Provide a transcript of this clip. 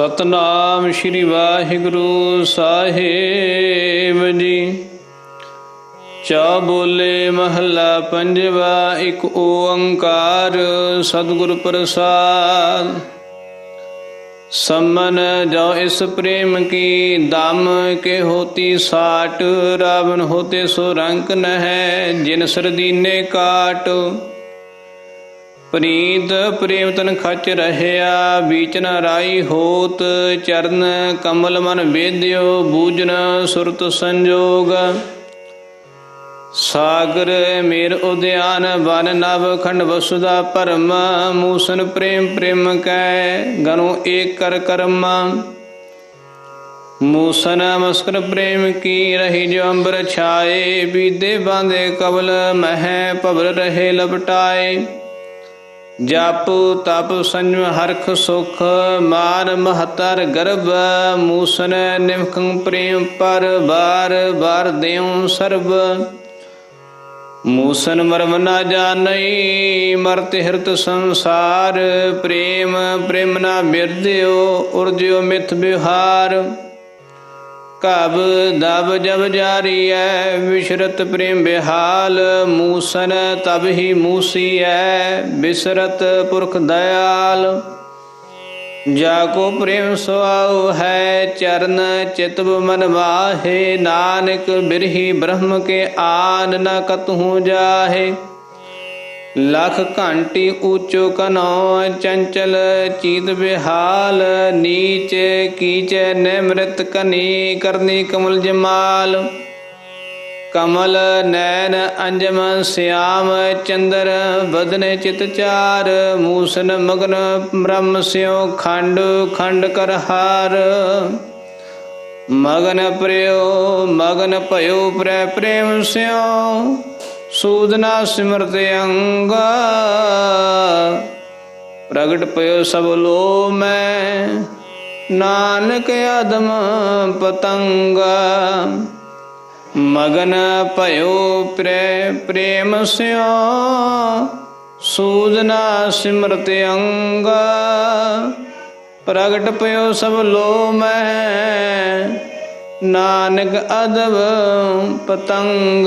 ਸਤਨਾਮ ਸ੍ਰੀ ਵਾਹਿਗੁਰੂ ਸਾਹਿਬ ਜੀ। ਚਾ ਬੋਲੇ ਮਹੱਲਾ ਪੰਜਵਾ, ਇੱਕ ਓੰਕਾਰ ਸਤਿਗੁਰ ਪ੍ਰਸਾਦ। ਸਮਨ ਜੋ ਇਸ ਪ੍ਰੇਮ ਕੀ ਦਮ ਕੇ ਹੋਤੀ ਸਾਟ, ਰਾਵਣ ਹੋਤੇ ਸੋ ਰੰਕ ਨਹਿ, ਜਿਨ ਸਰਦੀਨੇ ਕਾਟ। ਪ੍ਰੀਤ ਪ੍ਰੇਮ ਤਨ ਖਚ ਰਹਿਆ, ਬੀਚਨ ਰਾਈ ਹੋਤ, ਚਰਨ ਕਮਲ ਮਨ ਵੇਦਿਓ ਬੂਜਨ ਸੁਰਤ ਸੰਜੋਗ। ਸਾਗਰ ਮੇਰ ਉਦਿਆਨ ਬਨ ਨਵ ਖੰਡ ਵਸੁਦਾ ਪਰਮ ਮੂਸਨ ਪ੍ਰੇਮ ਪ੍ਰੇਮ ਕੈ, ਗਨੋ ਏਕ ਕਰ ਕਰਮ। ਮੂਸਨ ਮਸਕਰ ਪ੍ਰੇਮ ਕੀ ਰਹੀ ਜੋ ਅੰਬਰ ਛਾਏ, ਬੀਦੇ ਬਾਂਦੇ ਕਬਲ ਮਹਿ ਭਵਰ ਰਹੇ ਲਪਟਾਏ। ਜਪ ਤਪ ਸੰਜਮ ਹਰਖ ਸੁਖ, ਮਾਨ ਮਹਤਰ ਗਰਭ, ਮੂਸਨ ਨਿਮਖੰ ਪ੍ਰੇਮ ਪਰ ਬਾਰ ਬਾਰ ਦੇਉ ਸਰਬ। ਮੂਸਨ ਮਰਮ ਨਾ ਜਾਣਈ, ਮਰਤ ਹਿਰਤ ਸੰਸਾਰ, ਪ੍ਰੇਮ ਪ੍ਰੇਮ ਨਾ ਬਿਰਦਿਓ ਉਰਜਿਓ ਮਿਥ ਵਿਹਾਰ ਕਬ ਦਬ ਜਬ ਜਾਰੀ ਜਾਰੀਐ ਵਿਸ਼ਰਤ ਪ੍ਰੇਮ ਬਿਹਾਲ, ਮੂਸਨ ਤਬ ਹੀ ਮੂਸੀ ਮੂਸੀਐ, ਬਿਸਰਤ ਪੁਰਖ ਦਇਆਲ। ਜਾ ਕੋ ਪ੍ਰੇਮ ਸੁਆਉ ਹੈ, ਚਰਨ ਚਿਤਵ ਮਨ ਵਾਹੇ ਨਾਨਕ ਬਿਰਹੀ ਬ੍ਰਹਮ ਕੇ ਆਨ ਨ ਕਤਹੂ ਜਾਹੇ। ਲਖ ਘੰਟੀ ਊਚੋ ਕਨੋ ਚੰਚਲ ਚੀਤ ਬਿਹਾਲ ਨੀਚ ਕੀਚ ਨਿਮ੍ਰਿਤ ਕਨੀ, ਕਰਨੀ ਕਮਲ ਜਮਾਲ। ਕਮਲ ਨੈਣ ਅੰਜਮ ਸਿਆਮ, ਚੰਦਰ ਬਦਨੇ ਚਿਤ ਚਾਰ, ਮੂਸਨ ਮਗਨ ਬ੍ਰਹਮ ਸਿਓ ਖੰਡ ਖੰਡ ਕਰ ਹਾਰ। ਮਗਨ ਪ੍ਰਿਓ ਮਗਨ ਭਇਓ, ਪ੍ਰੈ ਪ੍ਰੇਮ ਸਿਓ ਸੂਦਨਾ ਸਿਮਰਤ ਅੰਗ। ਪ੍ਰਗਟ ਪਇਓ ਸਭ ਲੋ ਮੈਂ। ਨਾਨਕ ਆਦਮ ਪਤੰਗ। ਮਗਨ ਭਇਓ ਪ੍ਰੇ ਪ੍ਰੇਮ ਸਿਓ। ਸੂਦਨਾ ਸਿਮਰਤ ਅੰਗ। ਪ੍ਰਗਟ ਪਇਓ ਸਭ ਲੋ ਮੈਂ। ਨਾਨਕ ਅਦਬ ਪਤੰਗ।